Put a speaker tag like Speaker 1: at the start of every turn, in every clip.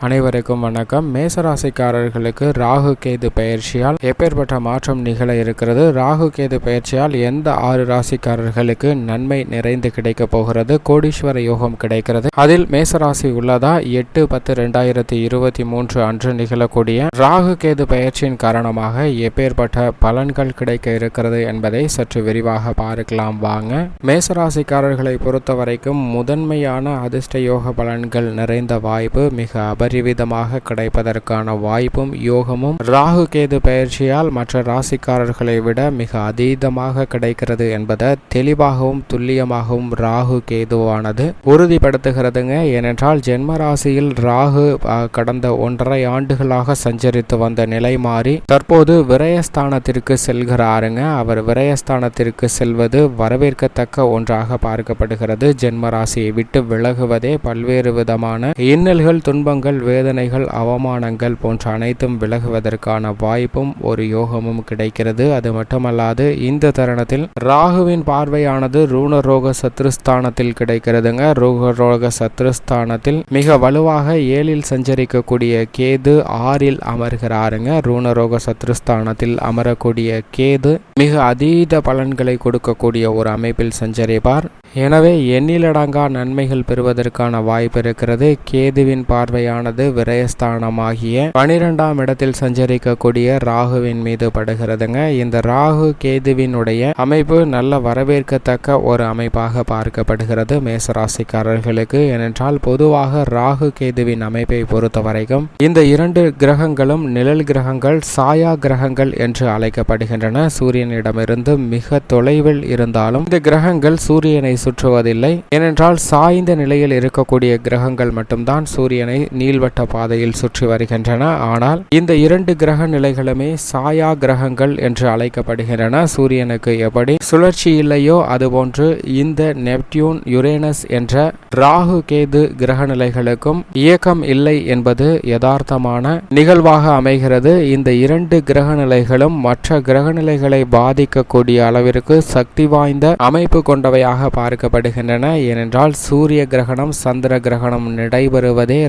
Speaker 1: அனைவருக்கும் வணக்கம். மேசராசிக்காரர்களுக்கு ராகு கேது பயிற்சியால் எப்பேற்பட்ட மாற்றம் நிகழ இருக்கிறது? ராகு கேது பயிற்சியால் எந்த ஆறு ராசிக்காரர்களுக்கு நன்மை நிறைந்து கிடைக்க போகிறது? கோடீஸ்வர யோகம் கிடைக்கிறது. அதில் மேசராசி உள்ளதா? எட்டு பத்து ரெண்டாயிரத்தி இருபத்தி மூன்று அன்று நிகழக்கூடிய ராகு கேது பயிற்சியின் காரணமாக எப்பேற்பட்ட பலன்கள் கிடைக்க இருக்கிறது என்பதை சற்று விரிவாக பார்க்கலாம் வாங்க. மேசராசிக்காரர்களை பொறுத்த வரைக்கும் முதன்மையான அதிர்ஷ்ட யோக பலன்கள் நிறைந்த வாய்ப்பு மிக அபரிவிதமாக கிடைப்பதற்கான வாய்ப்பும் யோகமும் ராகு கேது பயிற்சியால் மற்ற ராசிக்காரர்களை விட மிக அதீதமாக கிடைக்கிறது என்பதை தெளிவாகவும் துல்லியமாகவும் ராகு கேதுவானது உறுதிப்படுத்துகிறதுங்க. ஏனென்றால் ஜென்ம ராசியில் ராகு கடந்த ஒன்றரை ஆண்டுகளாக சஞ்சரித்து வந்த நிலை மாறி தற்போது விரயஸ்தானத்திற்கு செல்கிறாருங்க. அவர் விரயஸ்தானத்திற்கு செல்வது வரவேற்கத்தக்க ஒன்றாக பார்க்கப்படுகிறது. ஜென்ம ராசியை விட்டு விலகுவதே பல்வேறு விதமான இன்னல்கள் துன்பங்கள் வேதனைகள் அவமானங்கள் போன்ற அனைத்தும் விலகுவதற்கான வாய்ப்பும் ஒரு யோகமும் கிடைக்கிறது. அது மட்டுமல்லாது இந்த தருணத்தில் ராகுவின் பார்வையானது ரூணரோக சத்ருஸ்தானத்தில் கிடைக்கிறதுங்க. ரூகரோக சத்ருஸ்தானத்தில் மிக வலுவாக ஏழில் சஞ்சரிக்கக்கூடிய கேது ஆறில் அமர்கிறாருங்க. ரூணரோக சத்ருஸ்தானத்தில் அமரக்கூடிய கேது மிக அதீத பலன்களை கொடுக்கக்கூடிய ஒரு அமைப்பில் சஞ்சரிப்பார். எனவே எண்ணிலடங்கா நன்மைகள் பெறுவதற்கான வாய்ப்பு இருக்கிறது. கேதுவின் பார்வையான பார்வையானது விரயஸ்தானமாகிய பனிரெண்டாம் இடத்தில் சஞ்சரிக்கக்கூடிய ராகுவின் மீது படுகிறதுங்க. இந்த ராகு கேதுவினுடைய அமைப்பு நல்ல வரவேற்கத்தக்க ஒரு அமைப்பாக பார்க்கப்படுகிறது மேசராசிக்காரர்களுக்கு. ஏனென்றால் பொதுவாக ராகு கேதுவின் அமைப்பை பொறுத்த வரைக்கும் இந்த இரண்டு கிரகங்களும் நிழல் கிரகங்கள் சாயா கிரகங்கள் என்று அழைக்கப்படுகின்றன. சூரியனிடமிருந்து மிக தொலைவில் இருந்தாலும் இந்த கிரகங்கள் சூரியனை சுற்றுவதில்லை. ஏனென்றால் சாய்ந்த நிலையில் இருக்கக்கூடிய கிரகங்கள் மட்டும்தான் சூரியனை நீள்வட்ட பாதையில் சுற்றி வருகின்றன. ஆனால் இந்த இரண்டு கிரக நிலைகளுமே சாயா கிரகங்கள் என்று அழைக்கப்படுகின்றன. சூரியனுக்கு எப்படி சுழற்சி இல்லையோ அதுபோன்று இந்த நெப்டியூன் யுரேனஸ் என்ற ராகு கேது கிரக நிலைகளுக்கும் இயக்கம் இல்லை என்பது யதார்த்தமான நிகழ்வாக அமைகிறது. இந்த இரண்டு கிரக நிலைகளும் மற்ற கிரக நிலைகளை பாதிக்கக்கூடிய அளவிற்கு சக்தி வாய்ந்த அமைப்பு கொண்டவையாக பார்க்கப்படுகின்றன. ஏனென்றால் சூரிய கிரகணம் சந்திர கிரகணம் நடைபெறுவதே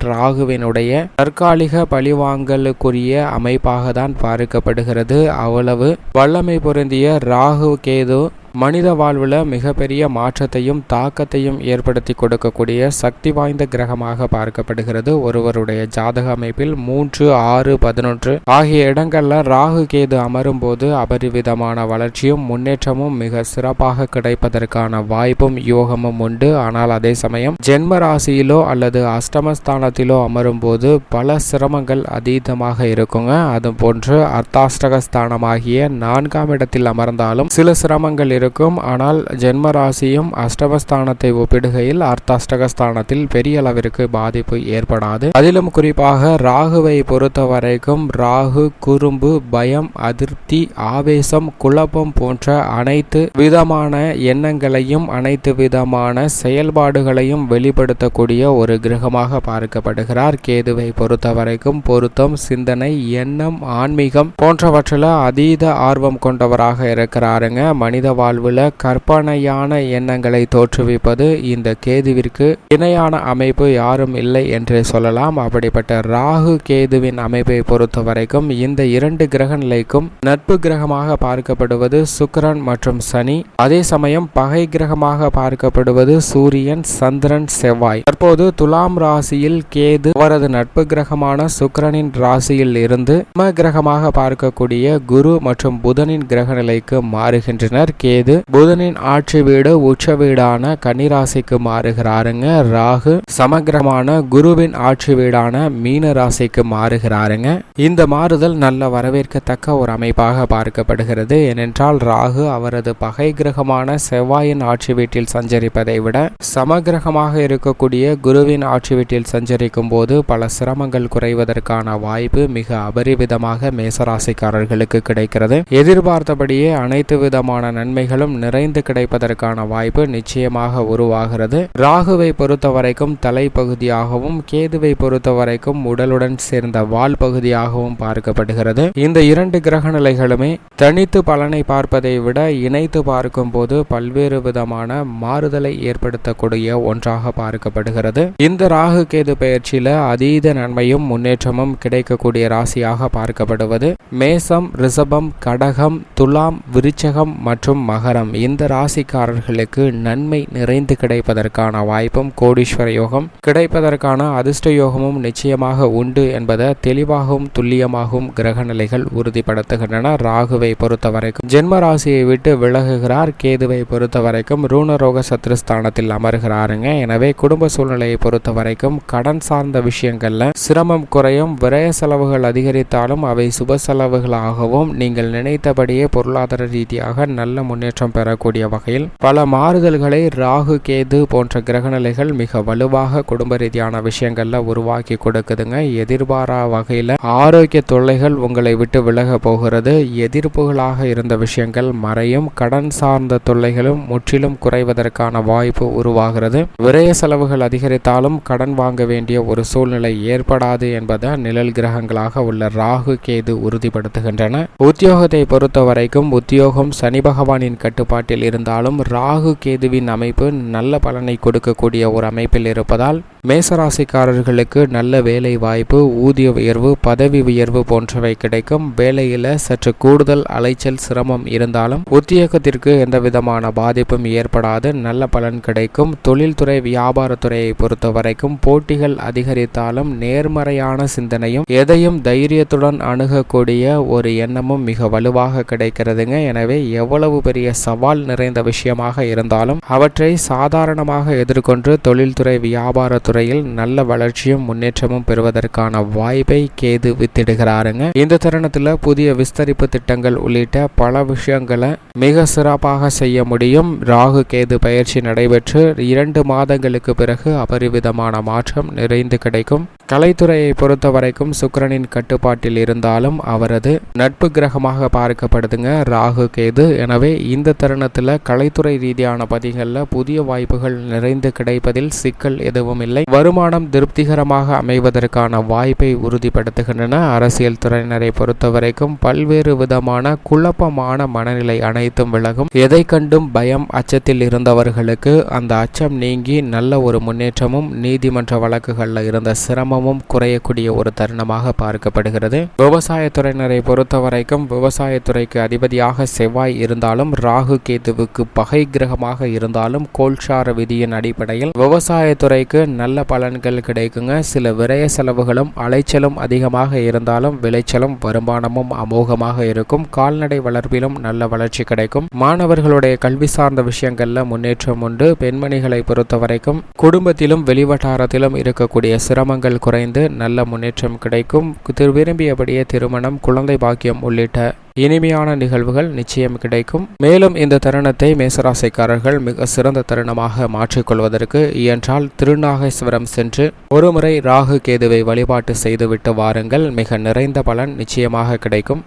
Speaker 1: ராகுவினுடைய தற்காலிக பழிவாங்கலுக்குரிய அமைப்பாக தான் பார்க்கப்படுகிறது. அவ்வளவு வல்லமை பொருந்திய ராகு கேது மனித வாழ்வில் மிகப்பெரிய மாற்றத்தையும் தாக்கத்தையும் ஏற்படுத்தி கொடுக்கக்கூடிய சக்தி வாய்ந்த கிரகமாக பார்க்கப்படுகிறது ஒருவருடைய ஜாதக அமைப்பில் மூன்று ஆறு பதினொன்று ஆகிய இடங்கள்ல ராகு கேது அமரும் போது அபரிவிதமான வளர்ச்சியும் முன்னேற்றமும் மிக சிறப்பாக கிடைப்பதற்கான வாய்ப்பும் யோகமும் உண்டு. ஆனால் அதே சமயம் ஜென்ம ராசியிலோ அல்லது அஷ்டமஸ்தானத்திலோ அமரும் போது பல சிரமங்கள் அதீதமாக இருக்குங்க. அது போன்று அர்த்தாஷ்டக ஸ்தானமாகிய நான்காம் இடத்தில் அமர்ந்தாலும் சில சிரமங்கள் இருக்கும் இருக்கும். ஆனால் ஜென்ம ராசியும் அஷ்டமஸ்தானத்தை ஒப்பிடுகையில் அர்த்தாஷ்டகஸ்தானத்தில் பெரிய அளவிற்கு பாதிப்பு ஏற்படாது. அதிலும் குறிப்பாக ராகுவை பொறுத்த வரைக்கும் ராகு குறும்பு பயம் அதிருப்தி ஆவேசம் குழப்பம் போன்ற அனைத்து விதமான எண்ணங்களையும் அனைத்து விதமான செயல்பாடுகளையும் வெளிப்படுத்தக்கூடிய ஒரு கிரகமாக பார்க்கப்படுகிறார். கேதுவை பொறுத்த வரைக்கும் பொருத்தம் சிந்தனை எண்ணம் ஆன்மீகம் போன்றவற்றில் அதீத ஆர்வம் கொண்டவராக இருக்கிறாருங்க. மனித வாழ்வில் கற்பனையான எண்ணங்களை தோற்றுவிப்பது இந்த கேதுவிற்கு இணையான அமைப்பு யாரும் இல்லை என்றே சொல்லலாம். அப்படிப்பட்ட ராகு கேதுவின் அமைப்பை பொறுத்த வரைக்கும் இந்த இரண்டு கிரக நிலைக்கும் நட்பு கிரகமாக பார்க்கப்படுவது சுக்கரன் மற்றும் சனி. அதே சமயம் பகை கிரகமாக பார்க்கப்படுவது சூரியன் சந்திரன் செவ்வாய். தற்போது துலாம் ராசியில் கேது அவரது நட்பு கிரகமான சுக்கரனின் ராசியில் இருந்து கிரகமாக பார்க்கக்கூடிய குரு மற்றும் புதனின் கிரக நிலைக்கு மாறுகின்றனர். கே கேது புதனின் ஆட்சி வீடு உச்ச வீடான கன்னிராசிக்கு மாறுகிறாருங்க. ராகு சமகிரமான குருவின் ஆட்சி வீடான மீன ராசிக்கு மாறுகிறாருங்க. இந்த மாறுதல் நல்ல வரவேற்கத்தக்க ஒரு அமைப்பாக பார்க்கப்படுகிறது. ஏனென்றால் ராகு அவரது பகை கிரகமான செவ்வாயின் ஆட்சி வீட்டில் சஞ்சரிப்பதை விட சமகிரகமாக இருக்கக்கூடிய குருவின் ஆட்சி வீட்டில் சஞ்சரிக்கும் போது பல சிரமங்கள் குறைவதற்கான வாய்ப்பு மிக அபரிவிதமாக மேசராசிக்காரர்களுக்கு கிடைக்கிறது. எதிர்பார்த்தபடியே அனைத்து விதமான நன்மைகள் நன்மைகளும் நிறைந்து கிடைப்பதற்கான வாய்ப்பு நிச்சயமாக உருவாகிறது. ராகுவை பொறுத்த வரைக்கும் தலைப்பகுதியாகவும் கேதுவை பொறுத்த வரைக்கும் உடலுடன் சேர்ந்த வால் பகுதியாகவும் பார்க்கப்படுகிறது. இந்த இரண்டு கிரக நிலைகளுமே தனித்து பலனை பார்ப்பதை விட இணைத்து பார்க்கும் போது பல்வேறு விதமான மாறுதலை ஏற்படுத்தக்கூடிய ஒன்றாக பார்க்கப்படுகிறது. இந்த ராகு கேது பயிற்சியில அதீத நன்மையும் முன்னேற்றமும் கிடைக்கக்கூடிய ராசியாக பார்க்கப்படுவது. மேசம் ரிஷபம் கடகம் துலாம் விருச்சகம் மற்றும் மகரம். இந்த ராசிக்காரர்களுக்கு நன்மை நிறைந்து கிடைப்பதற்கான வாய்ப்பும் கோடீஸ்வர யோகம் கிடைப்பதற்கான அதிர்ஷ்ட யோகமும் நிச்சயமாக உண்டு என்பதை தெளிவாகவும் துல்லியமாகவும் கிரக நிலைகள் உறுதிப்படுத்துகின்றன. ராகுவை பொறுத்தவரைக்கும் ஜென்ம ராசியை விட்டு விலகுகிறார். கேதுவை பொறுத்த வரைக்கும் ரூணரோக சத்ருஸ்தானத்தில் அமர்கிறாருங்க. எனவே குடும்ப சூழ்நிலையை பொறுத்த வரைக்கும் கடன் சார்ந்த விஷயங்கள்ல சிரமம் குறையும். விரய செலவுகள் அதிகரித்தாலும் அவை சுப செலவுகளாகவும் நீங்கள் நினைத்தபடியே பொருளாதார ரீதியாக நல்ல முன்னேற்றம் பெறக்கூடிய வகையில் பல மாறுதல்களை ராகு கேது போன்ற கிரகநிலைகள் மிக வலுவாக குடும்ப ரீதியான விஷயங்கள்ல உருவாக்கி கொடுக்குதுங்க. எதிர்பாரா வகையில ஆரோக்கிய தொல்லைகள் உங்களை விட்டு விலக போகிறது. எதிர்ப்புகளாக இருந்த விஷயங்கள் மறையும். கடன் சார்ந்த தொல்லைகளும் முற்றிலும் குறைவதற்கான வாய்ப்பு உருவாகிறது. விரய செலவுகள் அதிகரித்தாலும் கடன் வாங்க வேண்டிய ஒரு சூழ்நிலை ஏற்படாது என்பதை நிழல் கிரகங்களாக உள்ள ராகு கேது உறுதிப்படுத்துகின்றன. உத்தியோகத்தை பொறுத்த வரைக்கும் உத்தியோகம் சனி பகவானின் கட்டுப்பாட்டில் இருந்தாலும் ராகு கேதுவின் அமைப்பு நல்ல பலனை கொடுக்கக்கூடிய ஒரு அமைப்பில் இருப்பதால் மேசராசிக்காரர்களுக்கு நல்ல வேலை வாய்ப்பு ஊதிய உயர்வு பதவி உயர்வு போன்றவை கிடைக்கும். வேலையில் சற்று கூடுதல் அலைச்சல் சிரமம் இருந்தாலும் உத்தியோகத்திற்கு எந்த விதமான பாதிப்பும் ஏற்படாது. நல்ல பலன் கிடைக்கும். தொழில்துறை வியாபாரத்துறையை பொறுத்த வரைக்கும் போட்டிகள் அதிகரித்தாலும் நேர்மறையான சிந்தனையும் எதையும் தைரியத்துடன் அணுகக்கூடிய ஒரு எண்ணமும் மிக வலுவாக கிடைக்கிறதுங்க. எனவே எவ்வளவு பெரிய சவால் நிறைந்த விஷயமாக இருந்தாலும் அவற்றை சாதாரணமாக எதிர்கொண்டு தொழில்துறை வியாபார துறையில் நல்ல வளர்ச்சியும் முன்னேற்றமும் பெறுவதற்கான வாய்ப்பை கேது வித்திடுகிறாருங்க. இந்த தருணத்தில் புதிய விஸ்தரிப்பு திட்டங்கள் உள்ளிட்ட பல விஷயங்களை மிக சிறப்பாக செய்ய முடியும். ராகு கேது பயிற்சி நடைபெற்று இரண்டு மாதங்களுக்கு பிறகு அபரிவிதமான மாற்றம் நிறைந்து கிடைக்கும். கலைத்துறையை பொறுத்த வரைக்கும் சுக்கரனின் கட்டுப்பாட்டில் இருந்தாலும் அவரது நட்பு கிரகமாக பார்க்கப்படுதுங்க. ராகு கேது. எனவே இந்த தருணத்தில் கலைத்துறை ரீதியான பதிகளில் புதிய வாய்ப்புகள் நிறைந்து கிடைப்பதில் சிக்கல் எதுவும் இல்லை. வருமானம் திருப்திகரமாக அமைவதற்கான வாய்ப்பை உறுதிப்படுத்துகின்றன. அரசியல் துறையினரை பொறுத்தவரைக்கும் பல்வேறு விதமான குழப்பமான மனநிலை அனைத்தும் விலகும். எதை கண்டும் பயம் அச்சத்தில் இருந்தவர்களுக்கு அந்த அச்சம் நீங்கி நல்ல ஒரு முன்னேற்றமும் நீதிமன்ற வழக்குகளில் இருந்த சிரமமும் குறையக்கூடிய ஒரு தருணமாக பார்க்கப்படுகிறது. விவசாயத்துறையினரை பொறுத்தவரைக்கும் விவசாயத்துறைக்கு அதிபதியாக செவ்வாய் இருந்தாலும் ராகு கேதுவுக்கு பகை கிரகமாக இருந்தாலும் கோல்சார விதியின் அடிப்படையில் விவசாயத்துறைக்கு நல்ல பலன்கள் கிடைக்குங்க. சில விரய செலவுகளும் அலைச்சலும் அதிகமாக இருந்தாலும் விளைச்சலும் வருமானமும் அமோகமாக இருக்கும். கால்நடை வளர்ப்பிலும் நல்ல வளர்ச்சி கிடைக்கும். மாணவர்களுடைய கல்வி சார்ந்த விஷயங்கள்ல முன்னேற்றம் உண்டு. பெண்மணிகளை பொறுத்தவரைக்கும் குடும்பத்திலும் வெளிவட்டாரத்திலும் இருக்கக்கூடிய சிரமங்கள் குறைந்து நல்ல முன்னேற்றம் கிடைக்கும். விரும்பியபடியே திருமணம் குழந்தை பாக்கியம் உள்ளிட்ட இனிமையான நிகழ்வுகள் நிச்சயம் கிடைக்கும். மேலும் இந்த தருணத்தை மேசராசிக்காரர்கள் மிக சிறந்த தருணமாக மாற்றிக்கொள்வதற்கு இயன்றால் திருநாகேஸ்வரம் சென்று ஒருமுறை ராகு கேதுவை வழிபாட்டு செய்துவிட்டு வாருங்கள். மிக நிறைந்த பலன் நிச்சயமாக கிடைக்கும்.